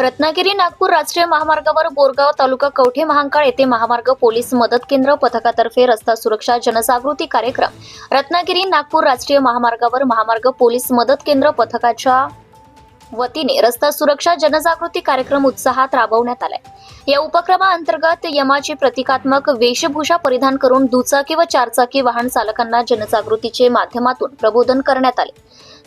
रत्नागिरी नागपूर राष्ट्रीय महामार्गावर बोरगाव तालुका कवठे महांकाळ येथे महामार्ग पोलीस मदत केंद्र पथकातर्फे रस्ता सुरक्षा जनजागृती कार्यक्रम. रत्नागिरी नागपूर राष्ट्रीय महामार्गावर महामार्ग पोलीस मदत केंद्र पथकाच्या वतीने रस्ता सुरक्षा जनजागृती कार्यक्रम उत्साहात राबवण्यात आलाय. या उपक्रमाअंतर्गत यमाची प्रतिकात्मक वेशभूषा परिधान करून दुचाकी व चारचाकी वाहन चालकांना जनजागृतीचे माध्यमातून प्रबोधन करण्यात आले.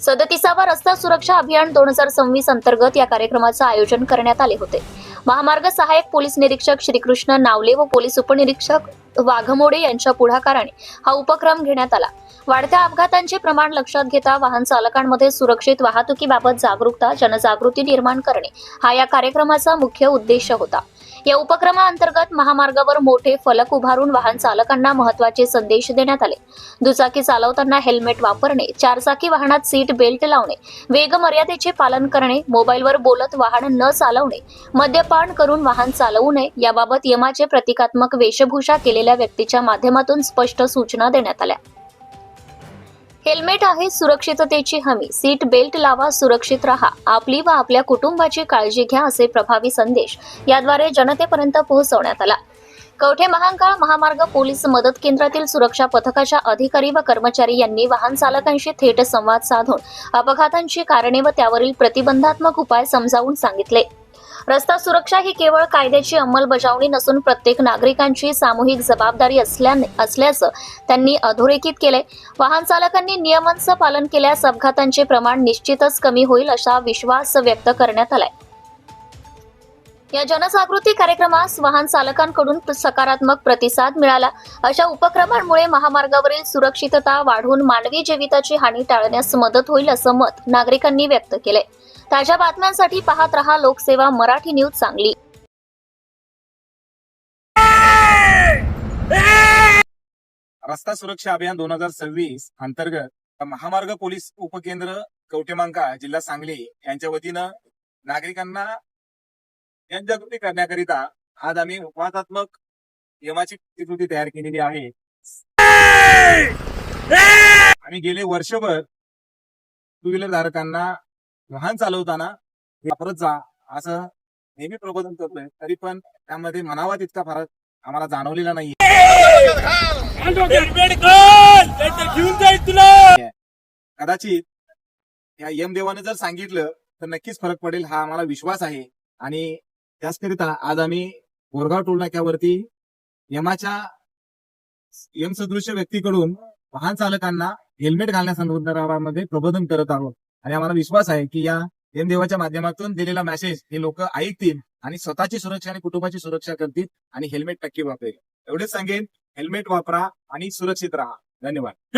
सदतीसावा रस्ता सुरक्षा अभियान दोन हजार सव्वीस अंतर्गत या कार्यक्रमाचं आयोजन करण्यात आले होते. महामार्ग सहाय्यक पोलीस निरीक्षक श्रीकृष्ण नावले व पोलीस उपनिरीक्षक वाघमोडे यांच्या पुढाकाराने हा उपक्रम घेण्यात आला. वाढत्या अपघातांचे प्रमाण लक्षात घेता वाहन चालकांमध्ये सुरक्षित वाहतुकीबाबत जागरूकता जनजागृती निर्माण करणे हा या कार्यक्रमाचा मुख्य उद्देश होता. या उपक्रमाअंतर्गत महामार्गावर मोठे फलक उभारून वाहन चालकांना महत्त्वाचे संदेश देण्यात आले. दुचाकी चालवताना हेल्मेट वापरणे चारचाकी वाहनात सीट बेल्ट लावणे वेग मर्यादेचे पालन करणे मोबाईलवर बोलत वाहन न चालवणे मद्यपान करून वाहन चालवू नये याबाबत यमाचे प्रतिकात्मक वेशभूषा केलेल्या व्यक्तीच्या माध्यमातून स्पष्ट सूचना देण्यात आल्या. हेल्मेट आहे सुरक्षिततेची हमी. सीट बेल्ट लावा सुरक्षित राहा. आपली व आपल्या कुटुंबाची काळजी घ्या असे प्रभावी संदेश याद्वारे जनतेपर्यंत पोहोचवण्यात आला. कवठे महांकाळ महामार्ग पोलीस मदत केंद्रातील सुरक्षा पथकाच्या अधिकारी व कर्मचारी यांनी वाहन चालकांशी थेट संवाद साधून अपघातांची कारणे व त्यावरील प्रतिबंधात्मक उपाय समजावून सांगितले. रस्ता सुरक्षा ही केवळ कायद्याची अंमलबजावणी नसून प्रत्येक नागरिकांची सामूहिक जबाबदारी असल्याने असल्याचं त्यांनी अधोरेखित केले वाहन चालकांनी नियमांचं पालन केल्यास अपघातांचे प्रमाण निश्चितच कमी होईल असा विश्वास व्यक्त करण्यात आलाय. या जनजागृती कार्यक्रमास वाहन चालकांकडून सकारात्मक प्रतिसाद मिळाला. अशा उपक्रमांमुळे महामार्गावरील सुरक्षितता वाढून मानवी जीविताची हानी टाळण्यास मदत होईल असं मत नागरिकांनी व्यक्त केले ताज्या बातम्यांसाठी पाहत रहा लोकसेवा मराठी न्यूज सांगली. रस्ता सुरक्षा अभियान दोन हजार सव्वीस अंतर्गत महामार्ग पोलीस उपकेंद्र कवटेमांका जिल्हा सांगली यांच्या वतीनं नागरिकांना जनजागृती करण्याकरिता आज आम्ही उपवासात्मक यमाची प्रतिकृती तयार केलेली आहे. आम्ही गेले वर्षभर टू व्हीलर धारकांना वाहन चालवताना वापरत जा असं नेहमी प्रबोधन करतोय. तरी पण त्यामध्ये म्हणावा तितका फरक आम्हाला जाणवलेला नाही तुला कदाचित या यमदेवाने जर सांगितलं तर नक्कीच फरक पडेल हा आम्हाला विश्वास आहे. आणि त्याचकरिता आज आम्ही बोरगाव टोल नाक्यावरती यमाच्या यमसदृश्य व्यक्तीकडून वाहन चालकांना हेल्मेट घालण्यासंदर्भामध्ये प्रबोधन करत आहोत. आणि आम्हाला विश्वास आहे की या यमदेवाच्या माध्यमातून दिलेला मेसेज हे लोक ऐकतील आणि स्वतःची सुरक्षा आणि कुटुंबाची सुरक्षा करतील आणि हेल्मेट नक्की वापरेल. एवढेच सांगेन हेल्मेट वापरा आणि सुरक्षित राहा. धन्यवाद.